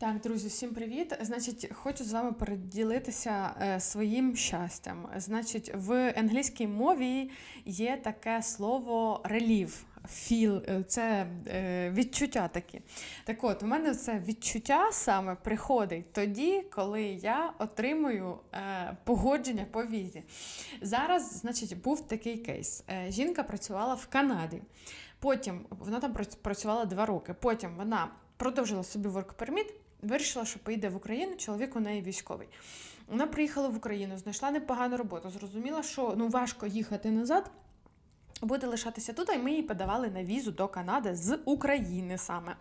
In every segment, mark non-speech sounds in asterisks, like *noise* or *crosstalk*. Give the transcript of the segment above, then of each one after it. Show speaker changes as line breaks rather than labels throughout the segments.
Так, друзі, всім привіт. Значить, хочу з вами поділитися е, своїм щастям. Значить, в англійській мові є таке слово релів. Філ, це е, відчуття такі. Так от, у мене це відчуття саме приходить тоді, коли я отримую е, погодження по візі. Зараз, значить, був такий кейс. Е, жінка працювала в Канаді. Потім вона там прац- працювала два роки. Потім вона продовжила собі work permit, вирішила, що поїде в Україну. Чоловік у неї військовий. Вона приїхала в Україну, знайшла непогану роботу. Зрозуміла, що ну важко їхати назад. Буде лишатися тут, і ми її подавали на візу до Канади з України саме.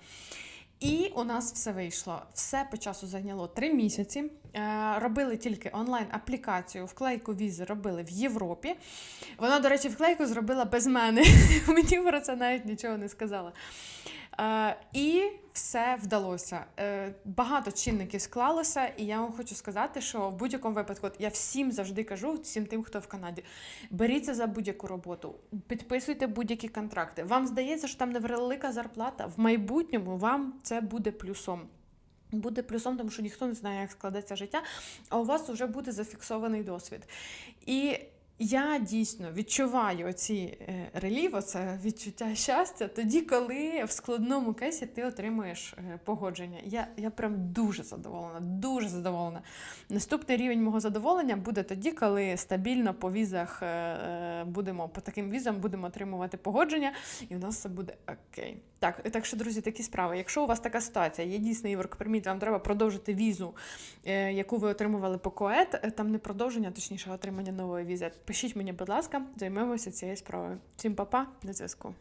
І у нас все вийшло. Все по часу зайняло три місяці. Е, робили тільки онлайн-аплікацію, вклейку візи робили в Європі. Вона, до речі, вклейку зробила без мене. *laughs* Мені про це навіть нічого не сказала. Е, і все вдалося. Е, багато чинників склалося, і я вам хочу сказати, що в будь-якому випадку я всім завжди кажу, всім тим, хто в Канаді, беріться за будь-яку роботу, підписуйте будь-які контракти. Вам здається, що там невелика зарплата. В майбутньому вам це буде плюсом. Буде плюсом, тому що ніхто не знає, як складеться життя, а у вас вже буде зафіксований досвід. І я дійсно відчуваю оці е, релів, оце відчуття щастя тоді, коли в складному кейсі ти отримуєш е, погодження. Я, я прям дуже задоволена, дуже задоволена. Наступний рівень мого задоволення буде тоді, коли стабільно по візах е, будемо по таким візам будемо отримувати погодження, і у нас все буде окей. Так, так що, друзі, такі справи. Якщо у вас така ситуація, є дійсний work вам треба продовжити візу, е, яку ви отримували по КОЕТ, е, там не продовження, а точніше, отримання нової візи. Пишіть мені, будь ласка, займемося цією справою. Всім па-па, на зв'язку.